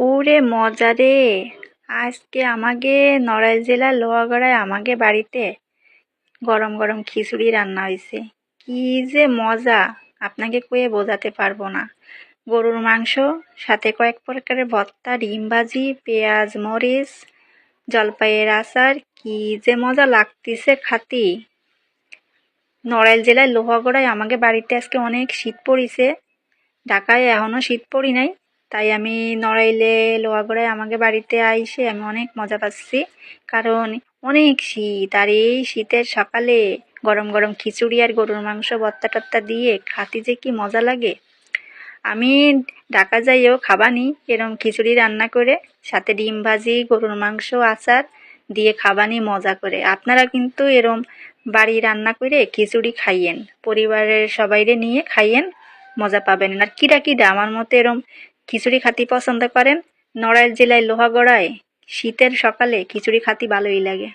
ওরে মজা রে। আজকে আমাকে নড়াইল জেলার লোহাগড়ায় আমাকে বাড়িতে গরম গরম খিচুড়ি রান্না হয়েছে কি যে মজা, আপনাকে কয়ে বোঝাতে পারব না। গরুর মাংস, সাথে কয়েক প্রকারের ভর্তা, ডিম ভাজি, পেঁয়াজ, মরিচ, জলপাইয়ের আচার, কি যে মজা লাগতেছে খাতি। নড়াইল জেলায় লোহাগড়ায় আমাকে বাড়িতে আজকে অনেক শীত পড়িছে। ঢাকায় এখনও শীত পড়ি নাই। তাই আমি নড়াইলে লোহাগড়ায় আমাকে বাড়িতে আইসে আমি অনেক মজা পাচ্ছি। কারণ অনেক শীত, আর এই শীতের সকালে গরম গরম খিচুড়ি আর গরুর মাংস ভর্তা টর্তা দিয়ে খাতি যে কি মজা লাগে। আমি ঢাকা যাইও খাবানি, এরম খিচুড়ি রান্না করে, সাথে ডিম ভাজি, গরুর মাংস, আচার দিয়ে খাবানি মজা করে। আপনারা কিন্তু এরম বাড়ি রান্না করে খিচুড়ি খাইয়েন, পরিবারের সবাইরে নিয়ে খাইয়েন, মজা পাবেন। আর কিরা কিরা আমার মতো এরম খিচুড়ি খাতি পছন্দ করেন? নড়াইল জেলায় লোহাগড়ায় শীতের সকালে খিচুড়ি খাতি ভালোই লাগে।